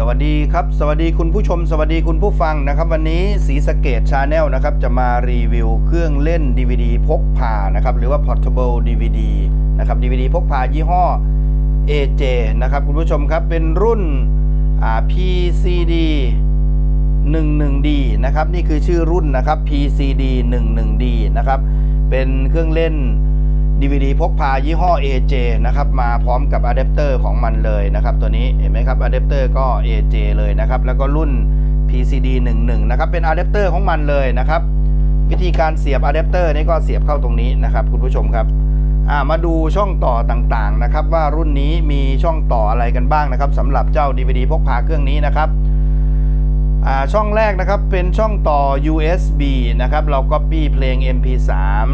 สวัสดีครับ สวัสดีคุณผู้ชม สวัสดีคุณผู้ฟังนะครับ วันนี้สีสเกตชาแนลนะครับ จะมารีวิวเครื่องเล่น DVD พกพานะครับ หรือว่า Portable DVD นะครับ DVD พกพายี่ห้อ AJ นะครับ คุณผู้ชมครับ เป็นรุ่นอ่า PCD 11D นะครับ นี่คือชื่อรุ่นนะครับ PCD 11D นะครับ เป็นเครื่องเล่น DVD พกพายี่ห้อ AJ นะครับมาพร้อมกับอะแดปเตอร์ของมันเลยนะครับตัวนี้เห็นไหมครับอะแดปเตอร์ก็ AJ เลยนะครับแล้วก็รุ่น PCD 11นะครับเป็นอะแดปเตอร์ของมันเลยนะครับวิธีการเสียบอะแดปเตอร์นี่ก็เสียบเข้าตรงนี้นะครับคุณผู้ชมครับมาดูช่องต่อต่างๆนะครับว่ารุ่นนี้มีช่องต่ออะไรกันบ้างนะครับสำหรับเจ้า DVD พกพาเครื่องนี้นะครับ ช่องแรกนะครับเป็นช่องต่อ USB นะครับ เรา Copy เพลง MP3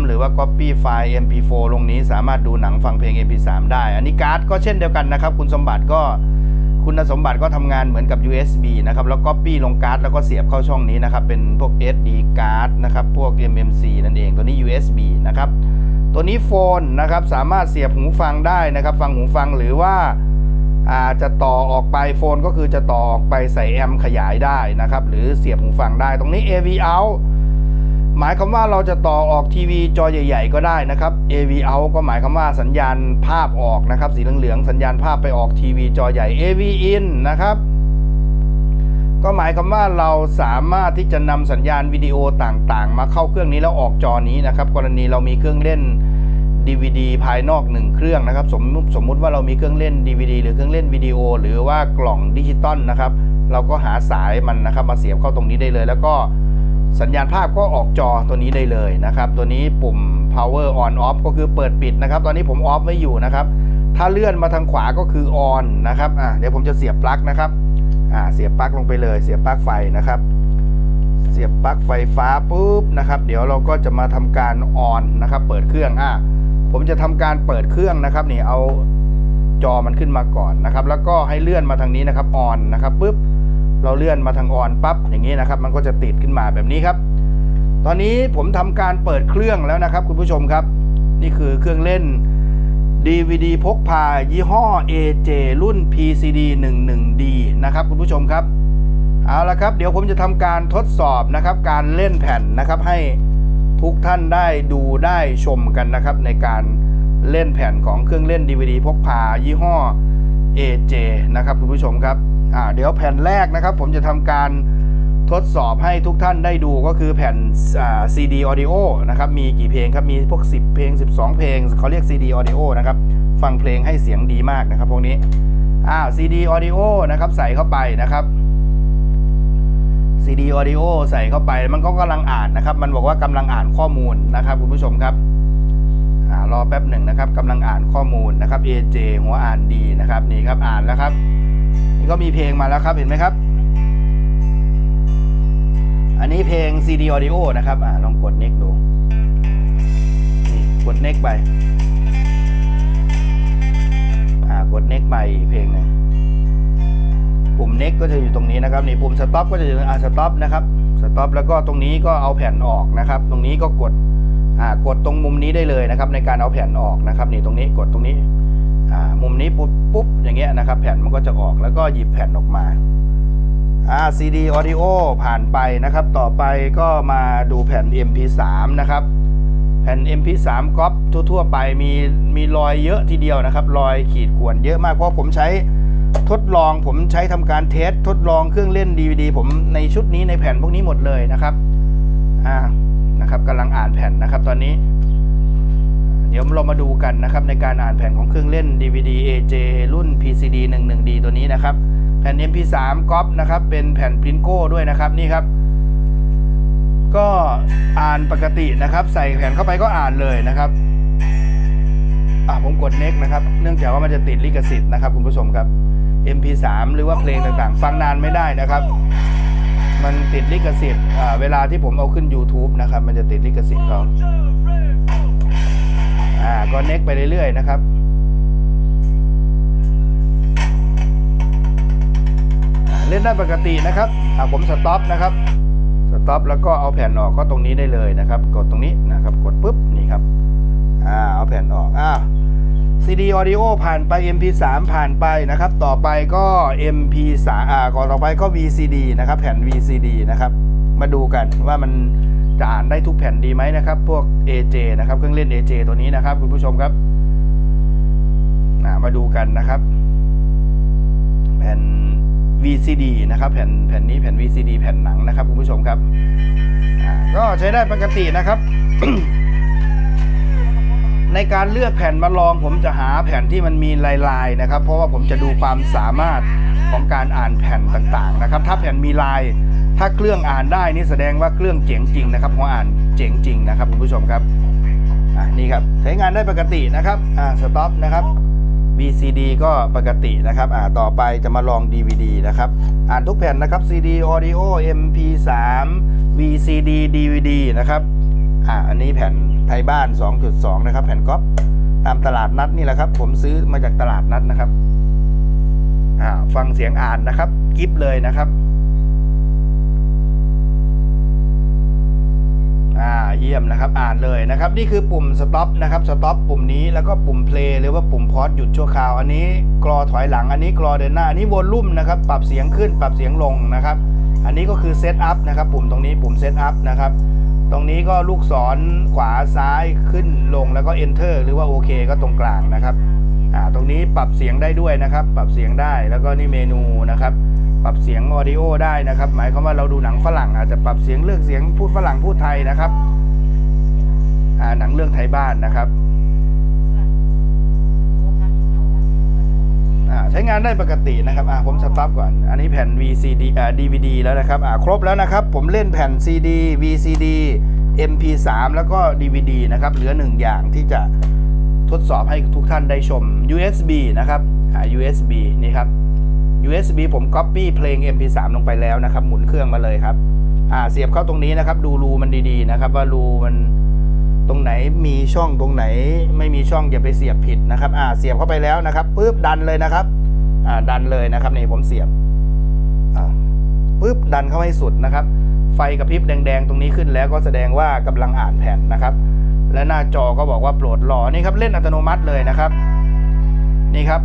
หรือว่า Copy ไฟล์ MP4 ลงนี้สามารถดูหนังฟังเพลง MP3 ได้ อันนี้การ์ดก็เช่นเดียวกันนะครับ คุณสมบัติก็คุณสมบัติก็ทำงานเหมือนกับ USB นะครับ แล้ว Copy ลงการ์ดแล้วก็เสียบเข้าช่องนี้นะครับ เป็นพวก SD card นะครับ พวก MMC นั่นเอง ตัวนี้ USB นะครับ ตัวนี้โฟนนะครับ สามารถเสียบหูฟังได้นะครับ ฟังหูฟังหรือว่าอา จจะต่อออกไปโฟนก็คือจะต่อออกไปใส่แอมขยายได้นะครับ หรือเสียบหูฟังได้ตรงนี้ AV out หมายคำว่าเราจะต่อออกทีวีจอใหญ่ ๆ ก็ได้นะครับ AV out ก็หมายคำว่าสัญญาณภาพออกนะครับ สีเหลืองๆสัญญาณภาพไปออกทีวีจอใหญ่ AV in นะครับ ก็หมายคำว่าเราสามารถที่จะนำสัญญาณวิดีโอต่างๆ มาเข้าเครื่องนี้แล้วออกจอนี้นะครับ กรณีเรามีเครื่องเล่น DVD ภายนอก 1 เครื่องนะครับสมมติสมมุติว่าเรามีเครื่องเล่น DVD หรือเครื่องเล่นวิดีโอ หรือว่ากล่องดิจิตอลนะครับ เราก็หาสายมันนะครับมาเสียบเข้าตรงนี้ได้เลย แล้วก็สัญญาณภาพก็ออกจอตัวนี้ได้เลยนะครับ ตัวนี้ปุ่ม power on off ก็คือเปิดปิดนะครับ ตอนนี้ผม off ไว้อยู่นะครับ ถ้าเลื่อนมาทางขวาก็คือ on นะครับอะเดี๋ยวผมจะเสียบปลั๊กนะครับอ่าเสียบปลั๊กลงไปเลย เสียบปลั๊กไฟนะครับ เสียบปลั๊กไฟฟ้าปุ๊บนะครับ เดี๋ยวเราก็จะมาทำการ on นะครับ เปิดเครื่องอะ ผมจะทำการเปิดเครื่องนะครับนี่เอาจอมันขึ้นมาก่อนนะครับ แล้วก็ให้เลื่อนมาทางนี้นะครับออนนะครับปุ๊บเราเลื่อนมาทางออนปั๊บอย่างนี้นะครับ มันก็จะติดขึ้นมาแบบนี้ครับ ตอนนี้ผมทำการเปิดเครื่องแล้วนะครับ คุณผู้ชมครับ นี่คือเครื่องเล่น DVD พกพายี่ห้อ AJ รุ่น PCD 11D นะครับคุณผู้ชมครับเอาละครับ เดี๋ยวผมจะทำการทดสอบนะครับ การเล่นแผ่นนะครับให้ ทุกท่านได้ดูได้ชมกันนะครับ ในการเล่นแผ่นของเครื่องเล่น DVD พกพายี่ห้อ AJ นะครับคุณผู้ชมครับเดี๋ยวแผ่นแรกนะครับ ผมจะทำการทดสอบให้ทุกท่านได้ดูก็คือแผ่น CD audio นะครับ มีกี่เพลงครับ มีพวก 10 เพลง 12 เพลง เขาเรียก CD audio นะครับ ฟังเพลงให้เสียงดีมากนะครับพวกนี้อ่า CD audio นะครับ ใส่เข้าไปนะครับ CD audio ใส่เข้าไปมันก็กำลังอ่านนะครับ มันบอกว่ากำลังอ่านข้อมูลนะครับคุณผู้ชมครับรอแป๊บหนึ่งนะครับกำลังอ่านข้อมูลนะครับ AJ หัวอ่านดีนะครับนี่ครับอ่านแล้วครับ นี่ก็มีเพลงมาแล้วครับเห็นไหมครับ อันนี้เพลง CD audio นะครับอ่าลองกด next ดูนี่กด next ไปอ่ากด next ไปเพลงหนึ่ง ปุ่ม next ก็จะอยู่ตรงนี้นะครับนี่ปุ่ม stop ก็จะอยู่อ่า stop นะครับ stop แล้วก็ตรงนี้ก็เอาแผ่นออกนะครับ ตรงนี้ก็กดอ่ากดตรงมุมนี้ได้เลยนะครับ ในการเอาแผ่นออกนะครับนี่ตรงนี้กดตรงนี้อ่ามุมนี้ปุ๊บปุ๊บอย่างเงี้ยนะครับ แผ่นมันก็จะออกแล้วก็หยิบแผ่นออกมาอ่า CD audio ผ่านไปนะครับ ต่อไปก็มาดูแผ่น MP3 นะครับแผ่น MP3 ก๊อปทั่วๆไปมีมีรอยเยอะทีเดียวนะครับ รอยขีดข่วนเยอะมากเพราะผมใช้ ทดลองผมใช้ทำการเทสทดลองเครื่องเล่น DVD ผมในชุดนี้ในแผ่นพวกนี้หมดเลยนะครับอ่านะครับกำลังอ่านแผ่นนะครับตอนนี้ เดี๋ยวเรามาดูกันนะครับในการอ่านแผ่นของเครื่องเล่น DVD AJ รุ่น PCD 11D ตัวนี้นะครับ แผ่น MP3 ก๊อปนะครับเป็นแผ่นพรินโก้ด้วยนะครับนี่ครับก็อ่านปกตินะครับ ใส่แผ่นเข้าไปก็อ่านเลยนะครับอะผมกด next นะครับ เนื่องจากว่ามันจะติดลิขสิทธิ์นะครับ คุณผู้ชมครับ MP3 หรือว่าเพลงต่างๆ ฟังนานไม่ได้นะครับ มันติดลิขสิทธิ์เวลาที่ผมเอาขึ้น YouTube นะครับ มันจะติดลิขสิทธิ์เขาอ่าก็ next ไปเรื่อยๆนะครับเล่นได้ปกตินะครับอ่าผมสต็อปนะครับสต็อปแล้วก็เอาแผ่นออกก็ตรงนี้ได้เลยนะครับ กดตรงนี้นะครับ กดปุ๊บนี่ครับอ่าเอาแผ่นออกอ้าว CD Audio ผ่านไป MP3 ผ่านไปนะครับ ต่อไปก็ MP3 อ่าก่อนต่อไปก็ VCD นะครับ แผ่น VCD นะครับ มาดูกันว่ามันจะอ่านได้ทุกแผ่นดีไหมนะครับ พวก AJ นะครับ เครื่องเล่น AJ ตัวนี้นะครับ คุณผู้ชมครับามาดูกันนะครับ แผ่น VCD นะครับ แผ่นแผ่นนี้แผ่น VCD แผ่นหนังนะครับ คุณผู้ชมครับก็ใช้ได้ปกตินะครับ ในการเลือกแผ่นมาลองผมจะหาแผ่นที่มันมีลายๆนะครับ เพราะว่าผมจะดูความสามารถของการอ่านแผ่นต่างๆนะครับ ถ้าแผ่นมีลาย ถ้าเครื่องอ่านได้นี่แสดงว่าเครื่องเจ๋งจริงนะครับหัวอ่านเจ๋งจริงนะครับคุณผู้ชมครับอ่านี่ครับใช้งานได้ปกตินะครับอ่าสต็อปนะครับ VCD ก็ปกตินะครับอ่าต่อไปจะมาลอง DVD นะครับ อ่านทุกแผ่นนะครับ CD Audio MP3 VCD DVD นะครับอ่าอันนี้แผ่น ไทยบ้าน 2.2 นะครับ แผ่นก๊อปตามตลาดนัดนี่แหละครับ ผมซื้อมาจากตลาดนัดนะครับฟังเสียงอ่านนะครับ กิฟเลยนะครับอ่าเยี่ยมนะครับอ่านเลยนะครับ นี่คือปุ่ม stop นะครับ stop ปุ่มนี้แล้วก็ปุ่ม play หรือว่าปุ่ม pause หยุดชั่วคราวอันนี้กรอถอยหลังอันนี้กรอเดินหน้า อันนี้วอลลุ่มนะครับ ปรับเสียงขึ้นปรับเสียงลงนะครับ อันนี้ก็คือ set up นะครับ ปุ่มตรงนี้ปุ่ม set up นะครับ ตรงนี้ก็ลูกศรขวาซ้ายขึ้นลงแล้วก็ enter หรือว่าโอเคก็ตรงกลางนะครับอ่าตรงนี้ปรับเสียงได้ด้วยนะครับ ปรับเสียงได้แล้วก็นี่เมนูนะครับ ปรับเสียงออดิโอได้นะครับ หมายความว่าเราดูหนังฝรั่ง อาจจะปรับเสียงเลือกเสียงพูดฝรั่งพูดไทยนะครับอ่าหนังเรื่องไทยบ้านนะครับอ่า ใช้งานได้ปกตินะครับอ่าผมสต็อปก่อน อันนี้แผ่น VCD อ่า DVD แล้วนะครับอ่าครบแล้วนะครับ ผมเล่นแผ่น CD VCD MP3 แล้วก็ DVD นะครับเหลือหนึ่งอย่างที่จะทดสอบให้ทุกท่านได้ชม USB นะครับอ่า USB นี่ครับ USB ผม Copy เพลง MP3 ลงไปแล้วนะครับ หมุนเครื่องมาเลยครับอ่าเสียบเข้าตรงนี้นะครับ ดูรูมันดีๆนะครับ ว่ารูมันตรงไหนมีช่องตรงไหน ไม่มีช่องอย่าไปเสียบผิดนะครับ อ่าเสียบเข้าไปแล้วนะครับปุ๊บดันเลยนะครับ ดันเลยนะครับนี่ผมเสียบปุ๊บดันเข้าให้สุดนะครับ ไฟกระพริบแดงๆ ตรงนี้ขึ้นแล้วก็แสดงว่ากำลังอ่านแผ่นนะครับ และหน้าจอก็บอกว่าโปรดรอนี่ครับเล่นอัตโนมัติเลยนะครับ นี่ครับ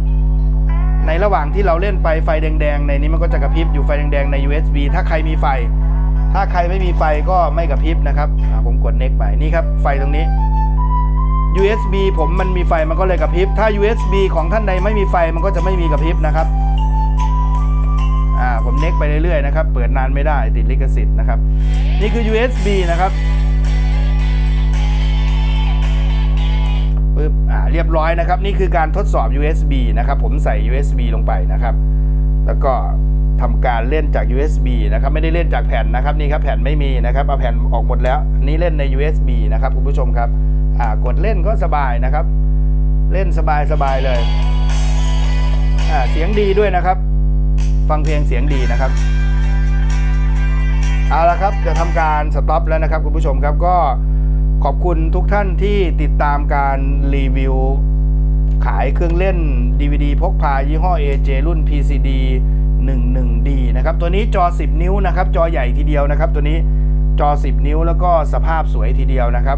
ในระหว่างที่เราเล่นไปไฟแดงๆ ในนี้มันก็จะกระพริบอยู่ไฟแดงๆ ใน USB ถ้าใครมีไฟ ถ้าใครไม่มีไฟก็ไม่กระพริบนะครับผมกด next ไปนี่ครับไฟตรงนี้ USB ผมมันมีไฟมันก็เลยกระพริบ ถ้า USB ของท่านใดไม่มีไฟมันก็จะไม่มีกระพริบนะครับอ่าผม next ไปเรื่อยๆนะครับ เปิดนานไม่ได้ติดลิขสิทธิ์นะครับ นี่คือ USB นะครับปึ๊บอ่าเรียบร้อยนะครับ นี่คือการทดสอบ USB นะครับ ผมใส่ USB ลงไปนะครับ แล้วก็ทำการเล่นจาก USB นะครับ ไม่ได้เล่นจากแผ่นนะครับ นี่ครับแผ่นไม่มีนะครับ เอาแผ่นออกหมดแล้ว นี่เล่นใน USB นะครับคุณผู้ชมครับ กดเล่นก็สบายนะครับ เล่นสบายสบายเลยเสียงดีด้วยนะครับ ฟังเพลงเสียงดีนะครับเอาละครับจะทำการสต็อปแล้วนะครับคุณผู้ชมครับก็ขอบคุณทุกท่านที่ติดตามการรีวิว ขายเครื่องเล่น DVD พกพายี่ห้อ AJ รุ่น PCD 11D นะครับ ตัวนี้จอ 10 นิ้วนะครับ จอใหญ่ทีเดียวนะครับ ตัวนี้จอ 10 นิ้วแล้วก็สภาพสวยทีเดียวนะครับ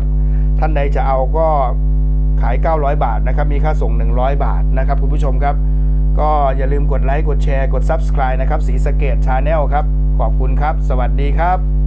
ท่านใดจะเอาก็ขาย 900 บาทนะครับ มีค่าส่ง 100 บาทนะครับ คุณผู้ชมครับ ก็อย่าลืมกดไลค์ กดแชร์ กด Subscribe นะครับ สีสะเกตชาแนลครับ ขอบคุณครับ สวัสดีครับ